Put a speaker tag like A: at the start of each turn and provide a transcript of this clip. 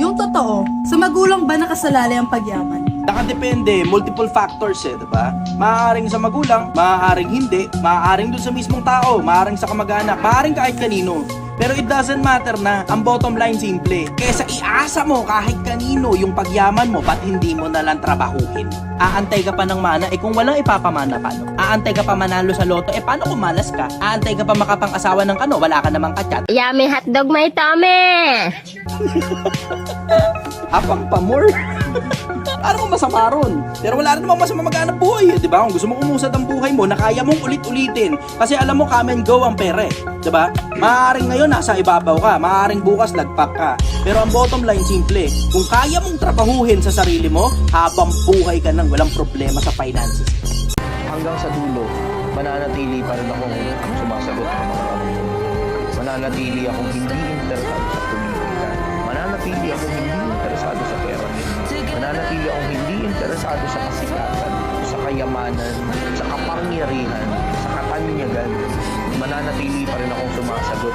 A: Yung totoo, sa magulang ba nakasalali ang pagyaman?
B: Nakadepende, multiple factors eh, di ba? Maaaring sa magulang, maaaring hindi, maaaring dun sa mismong tao, maaaring sa kamag-anak, maaaring kahit kanino. Pero it doesn't matter na, ang bottom line simple. Kesa iasa mo kahit kanino yung pagyaman mo, ba't hindi mo na lang trabahuhin? Aantay ka pa ng mana, eh kung walang ipapamana, paano? Aantay ka pa manalo sa loto, eh paano kung malas ka? Aantay ka pa makapang-asawa ng kano, wala ka namang katsat.
C: Yummy hotdog may tome!
B: Apang pa more. Ano kung masama ron? Pero wala rin namang masama maghanap buhay, di ba? Kung gusto mo umusad ang buhay mo, na kaya mong ulit-ulitin. Kasi alam mo, come and go ang pere, di ba? Maaaring ngayon nasa ibabaw ka, maaaring bukas lagpak ka. Pero ang bottom line, simple. Kung kaya mong trabahuhin sa sarili mo, habang buhay ka nang walang problema sa finances.
D: hanggang sa dulo, mananatili pa rin akong sumasagot ng mga. Mananatili akong hindi interesado sa politika. Mananatili akong hindi. Mananatili akong hindi interesado sa kasikatan, sa kayamanan, sa kapangyarihan, sa katanyagan. Mananatili pa rin akong sumasagot